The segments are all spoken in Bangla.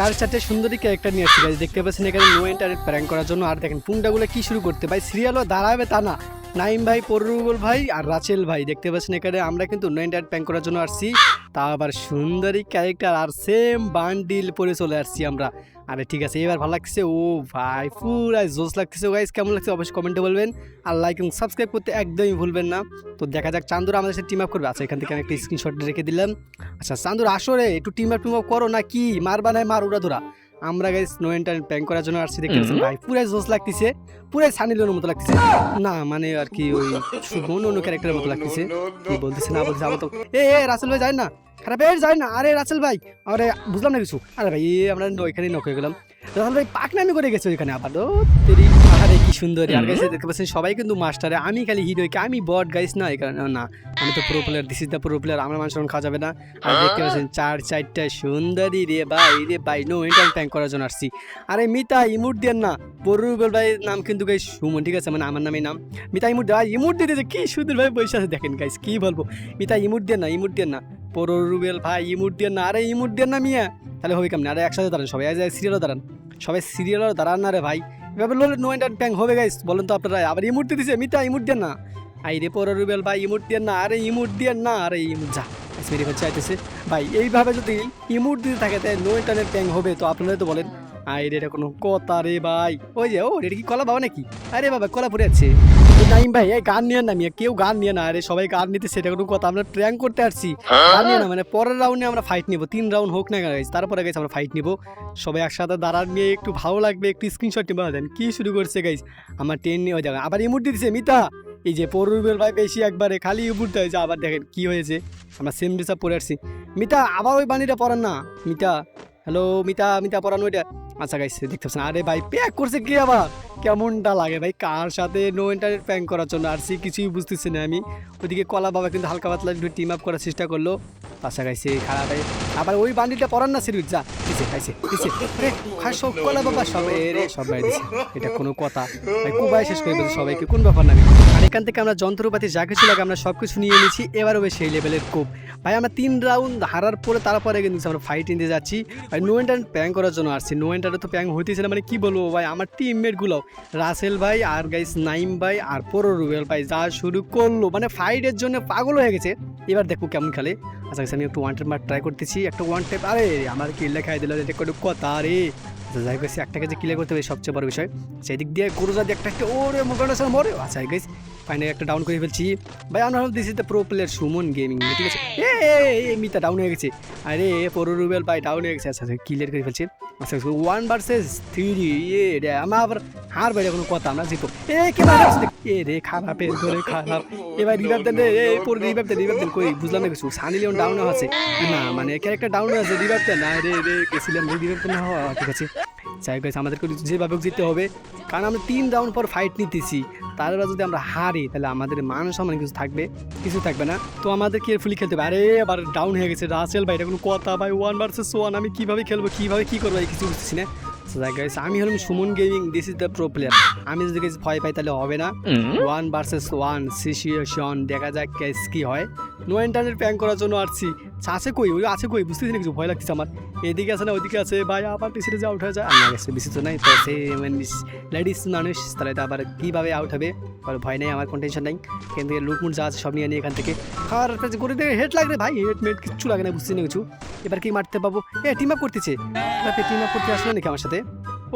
চার সাথে সুন্দরী ক্যারেক্টার নিয়ে আসছি। দেখতে পাচ্ছেন এখানে নো ইন্টারনেট প্র্যাঙ্ক করার জন্য। আর দেখেন পুংটাগুলো কি শুরু করতে? ভাই সিরিয়ালও দাঁড়াবে তা না। নাইম ভাই, পরুগুল ভাই আর রাচেল ভাই। দেখতে পাচ্ছেন এখানে আমরা কিন্তু নো ইন্টারনেট প্র্যাঙ্ক করার জন্য আসছি। তা আবার সুন্দরী ক্যারেক্টার আর সেম বান্ডিল পরে চলে আসছি আমরা। আরে ঠিক আছে, এবার ভালো লাগছে। ও ভাই, পুরাই জোস লাগতেছে। গাইস কেমন লাগছে অবশ্যই কমেন্টে বলবেন। আর লাইক এবং সাবস্ক্রাইব করতে একদমই ভুলবেন না। তো দেখা যাক, চান্দুরা আমাদের সাথে টিম আপ করবে। আচ্ছা এখান থেকে আমি একটা স্ক্রিনশট রেখে দিলাম। আচ্ছা চান্দুর, আসো রে, একটু টিম আপ টিম আপ করো না কি? মারবা নাই মার, উড়া ধরা। আমরা গাইস নো ইন্টারনেট প্যাং করার জন্য আসছি দেখতে পাচ্ছেন? ভাই পুরাই জোস লাগতেছে পুরাই সানি লিওনের মতো লাগতেছে। না মানে আর কি ওই শুভন অন্য ক্যারেক্টারের মতো লাগতেছে। কি বলতেছে না বলতেছে আমার তো এ এ রাসেল ভাই যায় না। খারাপ এর যায় না। আরে রাসেল ভাই আরে বুঝলাম না কিছু। আরে ভাই আমরা ওইখানে নক হয়ে গেলাম। ভাই পাকনামি করে গেছে ওইখানে আবার ও তেরি কি সুন্দর। আর দেখতে পাচ্ছেন সবাই কিন্তু মাস্টারে। আমি খালি আমি বট গাইস না কারণে না। আমি তো pro player this is the pro player আমার মানুষ খাওয়া যাবে না। আর দেখতে পাচ্ছেন চার চারটা সুন্দরী রে ভাই রে ভাই নো ইন্টার ট্যাঙ্ক করার জন্য আসছি। আরে মিতা ইমুট দেন না বরুগল ভাই নাম কিন্তু গাইস সুমন ঠিক আছে? মানে আমার নামে নাম। মিতা ইমুট ভাই ইমুট দিতেছে কি সুন্দর ভাই বসে আছে দেখেন গাইস কি বলব? মিতা ইমুট দেন না ইমুট দেন না পরুবেল ভাই ইমুট দেন না আরে ইমুট দেন না মিয়া। তাহলে হবে কেমন? আরে একসাথে দাঁড়ান সবাই। যায় সিরিয়ালও দাঁড়ান। সবাই সিরিয়ালও দাঁড়ান না রে ভাই। এভাবে লোলে নো ইন্টার ট্যাঙ্ক হবে গাইস বলেন তো আপনারা। আবার ইমুট দিতেছে মিতা ইমুট দেন না। আই রে পরুবেল ভাই ইমুট দেন না। আরে ইমুট দেন না। আরে ইমুট যা মেরে হচ্ছে, আইতেছে। ভাই, এইভাবে যদি ইমুট দিতে থাকে তাই নো ইন্টারনেট ট্যাঙ্ক হবে। তো আপনারা তো বলেন আই রে এটা কোনো কথা রে ভাই। ওই যে, ও, এটা কি কলা বাবা নাকি? আরে বাবা, কলা পড়ে আছে। নাইম ভাই এই গান নিয়ে না মিয়া কেউ গান নিয়ে না আরে সবাই গান নিতে সেটা কোনো কথা আমরা ট্র্যাঙ্ক করতে আসছি। গান নিয়ে না মানে পরের রাউন্ডে আমরা ফাইট নিব তিন রাউন্ড হোক না গাইজ তারপরে গাইজ আমরা ফাইট নিব। সবাই একসাথে দাঁড়ান নিয়ে একটু ভালো লাগবে একটু স্ক্রিনশট নিবা দেন কি শুরু করছে গাইজ আমার ট্রেন নিয়ে জায়গায় আবার ইমুট দিতেছে মিতা! এই যে পরুবের ভাই বেশি একবারে খালি ইমুট হয়েছে আবার দেখেন কি হয়েছে আমরা সেম ড্রেস পরে আসছি। মিতা আবার ওই বাণীটা পড়ান না মিতা! হ্যালো মিতা মিতা পড়ানো ওইটা। আচ্ছা গাইছে দেখতে পাচ্ছেন, আরে ভাই প্যাক করছে কি আবার? কেমনটা লাগে ভাই, কার সাথে নো ইন্টারনেট প্যাং করার জন্য? আর সে কিছুই বুঝতেছি না আমি। ওদিকে কলা বাবা কিন্তু হালকা পাতলা একটু টিম আপ করার চেষ্টা করল। আচ্ছা গাইছে খারাপ আবার ওই বান্ডিলটা পরান না, সিরিজ, যা। দিছে খাইছে দিছে খাই সব কলা বাবা, সব রে, সব ভাই, দিছে। এটা কোনো কথা। ভাই কুবাই শেষ করে সবাইকে। কোন ব্যাপার না এখান থেকে আমরা যন্ত্রপাতি যা কিছু লাগে আমরা সব কিছু নিয়ে নিয়েছি এবার হবে সেই লেভেলের কোপ ভাই আমরা তিন রাউন্ড হারার পরে তারপরে কিন্তু আমরা ফাইট নিতে যাচ্ছি। ভাই নো ইন্টারনেট প্যাং করার জন্য আসছি। নো ইন্টারনেট তো প্যাং হইতেছে না মানে কি বলব ভাই? আমার টিমমেটগুলো রাসেল ভাই আর গাইস নাইম ভাই আর পরো রুবেল ভাই যা শুরু করল মানে ফাইটের জন্য পাগল হয়ে গেছে। এবার দেখো কেমন খেলে। আচ্ছা আমি একটু ওয়ান টেপ ট্রাই করতেছি। একটা ওয়ান টেপ আরে আমার কিল্লা খাই দিল এটা কথা রে। আচ্ছা, যাই গেছি একটাকে যে ক্লিয়ার করতে হবে সবচেয়ে বড় বিষয়। সেই দিক দিয়ে গরু যদি একটা একটা ওরে আসলে মরে। আচ্ছা গেছি ফাইনালি একটা ডাউন করে ফেলছি। ভাই আমরা this is the pro player Suman gaming ঠিক আছে? এ এ, এ, মিতা ডাউন হয়ে গেছে। আরে পরো রুবেল ভাই ডাউন হয়ে গেছে। আচ্ছা আচ্ছা ক্লিয়ার করে ফেলছি। আচ্ছা ওয়ান ভার্সেস থ্রি এ রে আমার আবার হার বাইরে কোনো কথা আমরা জিতবো এ কে এ রে খারাপ এ ধরে খারাপ। এবার রিভাইভ দেন এ পরে রিভাইভ দেন রিভাইভ দেন কই বুঝলাম না কিছু। সানি লিওন ডাউন আছে। না মানে ক্যারেক্টার ডাউন আছে রিভাইভ দেন। না রে রে গেছিলাম রিভাইভ না হওয়া ঠিক আছে। যাই গেছে আমাদেরকে যেভাবে জিততে হবে। কারণ আমরা তিন রাউন্ড পর ফাইট নিতেছি। তারপরে যদি আমরা হারি তাহলে আমাদের মান সম্মান কিছু থাকবে কিছু থাকবে না। তো আমাদের কেয়ারফুলি খেলতে হবে? আরে আবার ডাউন হয়ে গেছে। রাসেল ভাই এটা কোনো কথা ভাই। ওয়ান ভার্সেস ওয়ান আমি কীভাবে খেলব কীভাবে কি করব এই কিছু বুঝতেছি না। আমি হলাম Suman gaming this is the pro player আমি যদি ভয় পাই তাহলে হবে না। ওয়ান ভার্সেস ওয়ান সিচুয়েশন দেখা যাক কেস কি হয়। নো ইন্টারনেট প্যাং করার জন্য আসছি। আছে কই? ওই আছে কই? বুঝতেছি না কিছু ভয় লাগছে আমার। এদিকে আছে না, ওইদিকে আছে। ভাই, আবার টিসিতে যা হয়ে যায়। আমার কাছে বেশি তো নাই। তো সে লেডিস মানুষ, তাহলে তো আবার কীভাবে আউট হবে? আর ভয় নেই, আমার কোনো টেনশন নাই। এখান থেকে লুটমুট যা আছে সব নিয়ে এখান থেকে। কাছে করে দিয়ে হেড লাগবে ভাই। হেড মেড কিচ্ছু লাগে না বুঝছি না কিছু এবার কি মারতে পাবো? এ টিম আপ করতেছে। টিম আপ করতে আসলো নাকি আমার সাথে?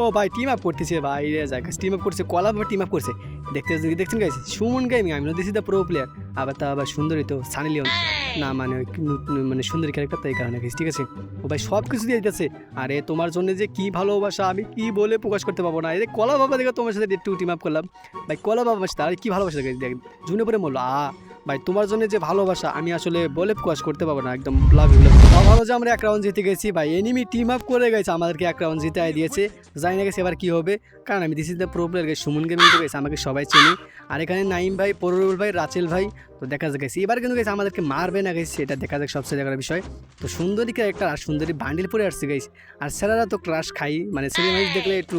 ও ভাই টিম আপ করতেছে ভাই রে যাক টিম আপ করছে। কলা টিম আপ করছে। দেখতে দেখছেন গাইছি সুমন গেমিং আমি দিস দ্য প্রো প্লেয়ার আবার তা আবার সুন্দরী তো, সানি লিওন। না মানে মানে সুন্দরী ক্যারেক্টার তাই কারণে গেছি ঠিক আছে? ও ভাই সব কিছু দিয়ে দিতেছে। আরে তোমার জন্য যে কি ভালোবাসা, আমি কি বলে প্রকাশ করতে পারব না। এই কলা বাবা দেখে তোমার সাথে একটু টিম আপ করলাম। ভাই কলা বাবা সাথে আরে কি ভালোবাসা দেখ জুনে পরে বলল আ ভাই, তোমার জন্য যে ভালোবাসা, আমি আসলে বলে প্রকাশ করতে পারব না, একদম লাভ ইউ ভালো যে আমরা এক রাউন্ড জিতে গেছি, ভাই। এনিমি টিম আপ করে গেছে, আমাদেরকে এক রাউন্ড জিতে দিয়েছে। জানি না গেছে এবার কী হবে। কারণ আমি this is the pro player Suman gaming গেছে, আমাকে সবাই চিনি। আর এখানে নাইম ভাই পরুল ভাই, রাচেল ভাই তো দেখা যাক গেছে এবার কিন্তু গেছে আমাদেরকে মারবে না গেছে এটা দেখা যাক সবচেয়ে দেখার বিষয়। তো সুন্দরী ক্যারেক্টার আর সুন্দরী বান্ডিল পরে আসছে গেছে আর স্যারেরা তো ক্রাশ খাই মানে ছেলে মানুষ দেখলে একটু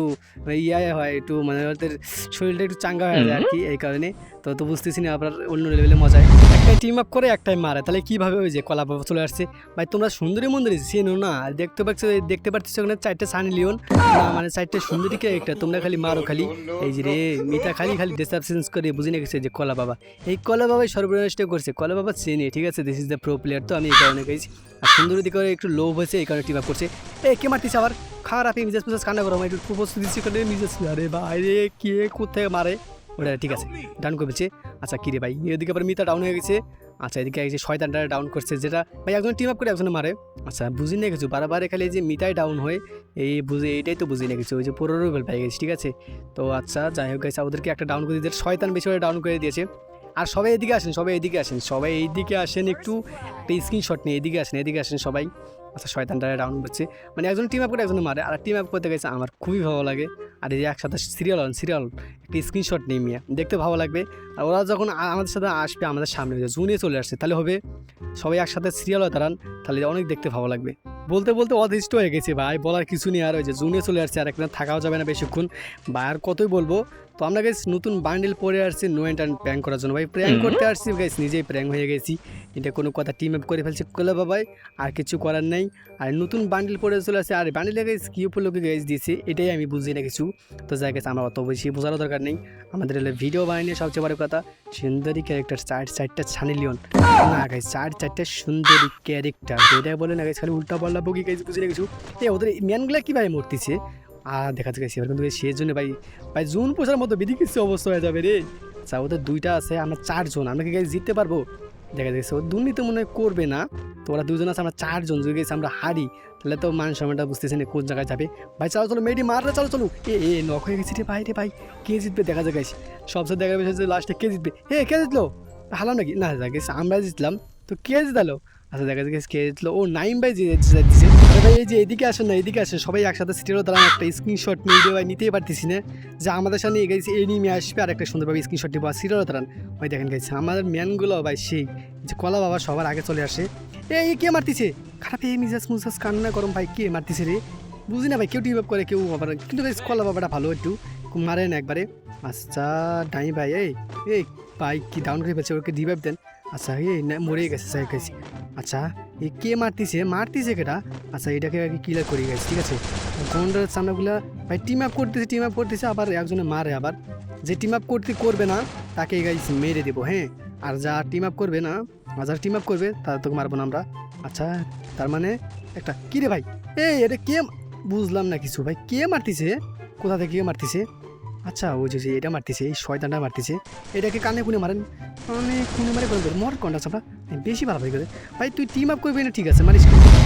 ইয়ে হয় একটু মানে ওদের শরীরটা একটু চাঙ্গা হয়ে যায় আর কি এই কারণে। তো তো বুঝতেছি না আপনার অন্য লেভেলে মজায় একটাই টিম আপ করে একটাই মারে তাহলে কীভাবে ওই যে কলা বাবা চলে আসছে? ভাই তোমরা সুন্দরী মন্দিরে চেনো না আর দেখতে পাচ্ছ দেখতে পাচ্ছ ওখানে চারটে সানি লিওন মানে চারটে সুন্দরী একটা তোমরা খালি মারো খালি। এই যে রে মিতা খালি খালি ডিসাবসেন্স করে বুঝে নিয়ে গেছে যে কলা বাবা। এই কলা বাবাই সর্বনাশটা করছে। কলে বাবা চেনে, ঠিক আছে? This is the pro player তো আমি এই কারণে গেছি আর সুন্দর দিকে একটু লোভ হয়েছে, এই কারণে টিম আপ করছে। এ, কে মারতিস আবার? খারাপ মিজাজ মিজাজ কান্না করো একটু প্রস্তুতি দিচ্ছি কারণে মিজাজ আরে ভাই রে কে কোথায় মারে? ওটা ঠিক আছে ডাউন করেছে আচ্ছা কিরে ভাই, এদিকে আবার মিতা ডাউন হয়ে গেছে। আচ্ছা এদিকে এই যে শয়তানটা ডাউন করছে, যেটা, ভাই, একজন টিম আপ করে একজনে মারে। আচ্ছা বুঝি নিয়ে গেছো বারবার খালি যে মিতাই ডাউন হয়ে, এই বুঝে, এইটাই তো বুঝি নিয়ে গেছো ওই যে পনেরো রুবেল পাই গেছি, ঠিক আছে? তো আচ্ছা যাই হোক গেছে ওদেরকে একটা ডাউন করে দিয়েছে, শয়তান বেশি করে ডাউন করে দিয়েছে। আর সবাই এদিকে আসেন, সবাই এদিকে আসেন, সবাই এইদিকে আসেন একটু, একটা স্ক্রিনশট নিয়ে এদিকে আসেন এদিকে আসেন সবাই। আচ্ছা শয়তানটা রাউন্ড করছে। মানে একজন টিম আপ করে একজন মারে আর টিম আপ করতে গেছে, আমার খুবই ভালো লাগে। আর এই যে একসাথে সিরিয়াল হন সিরিয়াল একটা স্ক্রিনশট নিয়ে মিয়া, দেখতে ভালো লাগবে। আর ওরা যখন আমাদের সাথে আসবে, আমাদের সামনে জুনে চলে আসছে, তাহলে হবে সবাই একসাথে সিরিয়াল হয় দাঁড়ান, তাহলে অনেক দেখতে ভালো লাগবে। বলতে বলতে অদৃষ্ট হয়ে গেছে ভাই, বলার কিছু নেই আর ওই যে জুনে চলে আসছে, আর এখানে থাকাও যাবে না বেশিক্ষণ। বা আর কতই বলব তো আমরা গেছি নতুন বান্ডেল পরে আসছি নো অ্যান্ড প্র্যাঙ্ক করার জন্য। ভাই প্র্যাঙ্ক করতে আসছি গেছি নিজেই প্র্যাঙ্ক হয়ে গেছি। এটা কোনো কথা টিম আপ করে ফেলছে কোলা বাবাই আর কিছু করার নেই। আর নতুন বান্ডেল পরে চলে আসছে। আর বান্ডেলে গেছে কী উপলক্ষে গেছ দিয়েছে এটাই আমি বুঝি না কিছু। তো যাই গেছে আমার অত বেশি বোঝারও দরকার নেই। আমাদের হলে ভিডিও বানিয়ে সবচেয়ে বড় কথা সুন্দরী ক্যারেক্টার চার চারটা ছানি লিওন না গাইস চার চারটা সুন্দরী ক্যারেক্টার যেটা বলে না গাইস খালি উল্টা পাল্লা বকি গাইস বুঝি না কিছু। এ ওদের ম্যানগুলা কীভাবে মরতেছে? আর দেখা যাচ্ছে এবার কিন্তু সেই জন্য ভাই ভাই জুন পোষার মতো বেদি কিছু অবস্থা হয়ে যাবে রে। আচ্ছা ওদের দুইটা আছে, আমরা চারজন আমরা কি গাইস জিততে পারব? দেখা যাচ্ছে, ও দুর্নীতি মনে করবে না। তো ওরা দুজন আছে, আমরা চারজন যদি গেছি আমরা হারি, তাহলে তো মান সময়টা বুঝতেছি না কোন জায়গায় যাবে। ভাই, চলো চলো মেয়েটি মারলে চলো চলো। এ এ নক হয়ে গেছি রে ভাই রে ভাই। কে জিতবে দেখা গাইস সবচেয়ে দেখা যাবে লাস্টে কে জিতবে? হে কে জিতলো? হালাম নাকি? না গেছে আমরা জিতলাম। তো কে জিতালো আচ্ছা দেখা যাচ্ছে কে জিতলো। ও নাইম ভাই জিতে দিচ্ছে আরে ভাই, এই যে এদিকে আসেন না, এদিকে আসেন সবাই একসাথে সিটিরও দাঁড়ান, একটা স্ক্রিনশট নিয়ে ভাই, নিতেই পারতেছি না। যে আমাদের সামনে গেছে, এই নিয়ে আসবে আর একটা সুন্দরভাবে স্ক্রিনশট নিবো আর সিটিরও দাঁড়ান। ভাই, দেখেন গেছে আমাদের ম্যানগুলো ভাই সেই। যে কলা বাবা সবার আগে চলে আসে। এই, কে মারতিছে? খারাপ এই মিজাজ মুজাজ কান্না গরম, ভাই, কে মারতিছে রে? বুঝি না ভাই, কেউ টিপ করে, কেউ আবার কিন্তু কলা বাবাটা ভালো একটু। খুব মারে না একবারে। আচ্ছা ডাই ভাই, এই এই, ভাই, কি ডাউন করে ফেলছে ওকে রিভাইভ দেন। আচ্ছা এই মরে গেছে সাই গেছে। আচ্ছা এই কে মারতিছে? মারতিছে কেটা আচ্ছা এটাকে আগে ক্লিয়ার করে গেছে ঠিক আছে? গন্ডার সামনেগুলো, ভাই টিম আপ করতেছে টিম আপ করতেছে, আবার একজনে মারে আবার। যে টিম আপ করতে করবে না তাকে গাইস মেরে দেবো হ্যাঁ? আর যা টিম আপ করবে না, আর যারা টিম আপ করবে, তারা তোকে মারবো না আমরা। আচ্ছা তার মানে একটা কী রে ভাই? এই, এটা কে, বুঝলাম না কিছু, ভাই, কে মারতিছে? কোথা থেকে কে মারতিছে? আচ্ছা ওই যে এটা মারতেছে, এই শয়তানটা মারতেছে, এটাকে কানে কুনে মারেন। কানে কুনে মারে কোন মর কন্ডা চাপা? বেশি ভালো ভাই করে। ভাই, তুই টিম আপ করবি না ঠিক আছে? মানে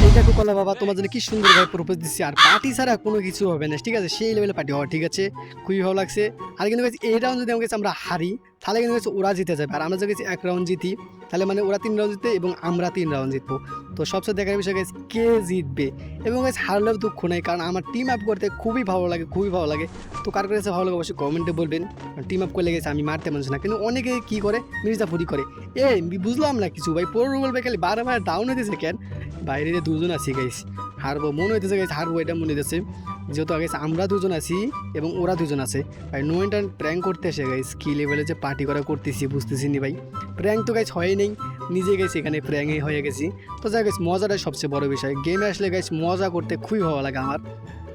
এইটাকে কলা বাবা? তোমার জন্য কি সুন্দর ভাবে প্রপোজ দিচ্ছি। আর পার্টি ছাড়া কোনো কিছু হবে না, ঠিক আছে? সেই লেভেলে পার্টি হওয়া ঠিক আছে? খুবই ভালো লাগছে। আর কিন্তু এই রাউন্ড যদি আমাকে আমরা হারি তাহলে কিন্তু ওরা জিতে যাবে। আর আমরা যদি এক রাউন্ড জিতি, তাহলে মানে ওরা তিন রাউন্ড জিতবে এবং আমরা তিন রাউন্ড জিতবো। তো সবচেয়ে দেখার বিষয় গেছে কে জিতবে? এবং গাছ হারলেও দুঃখ নেই, কারণ আমার টিম আপ করতে খুবই ভালো লাগে, খুবই ভালো লাগে। তো কার কাছে ভালো লাগে অবশ্যই কমেন্টে বলবেন। টিম আপ করলে গেছে আমি মারতে মানুষ না। কিন্তু অনেকে কি করে? মির্জাফুরি করে। এ বুঝলাম না কিছু, ভাই পনেরো বলবে খালি বারবার ডাউন হইতেছে কেন? বাইরে দুজন আছি গাইস হারবো মনে হইতেছে গাইস হারবো এটা মনে হইতেছে। যেহেতু আগে আমরা দুজন আছি এবং ওরা দুজন আছে। ভাই নো প্র্যাঙ্ক করতে এসে গাইস কি লেভেলে যে পার্টি করা করতেছি বুঝতেছি নি ভাই। প্র্যাঙ্ক তো গাইস হয় নেই নিজে গেছি এখানে প্র্যাঙ্কে হয়ে গেছি। তো যাই গেছি মজাটাই সবচেয়ে বড় বিষয়। গেমে আসলে গাইস মজা করতে খুবই ভালো লাগে আমার।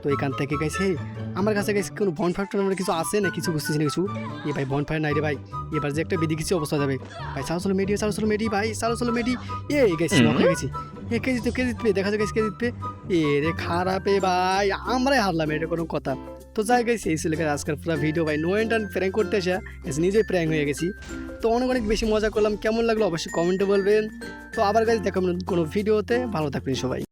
তো এখান থেকে গেছে হে আমার কাছে গেছে কোনো বন ফায়ার আমার কিছু আছে না? কিছু বুঝতেছি না কিছু। এ ভাই বন ফায়ার নাই রে ভাই। এবার যে একটা বিধি কিছু অবস্থা যাবে। ভাই সালো সালো মেডি সালো সালো মেডি ভাই সালো সালো মেডি। এ গেছি গেছি। এ, কে জিতবে, কে দেখা যাক কে জিতবে। এ রে খারাপে ভাই, আমরাই হারলাম, এটা কোনো কথা। তো যাই গেছি এই ছেলেকে আজকাল পুরো ভিডিও ভাই। নো এন্ড প্র্যাঙ্ক করতে এসে নিজেই প্র্যাঙ্ক হয়ে গেছি। তো অনেক অনেক বেশি মজা করলাম। কেমন লাগল অবশ্যই কমেন্টে বলবেন। তো আবার গাছ দেখো কোনো ভিডিওতে ভালো থাকবেন সবাই।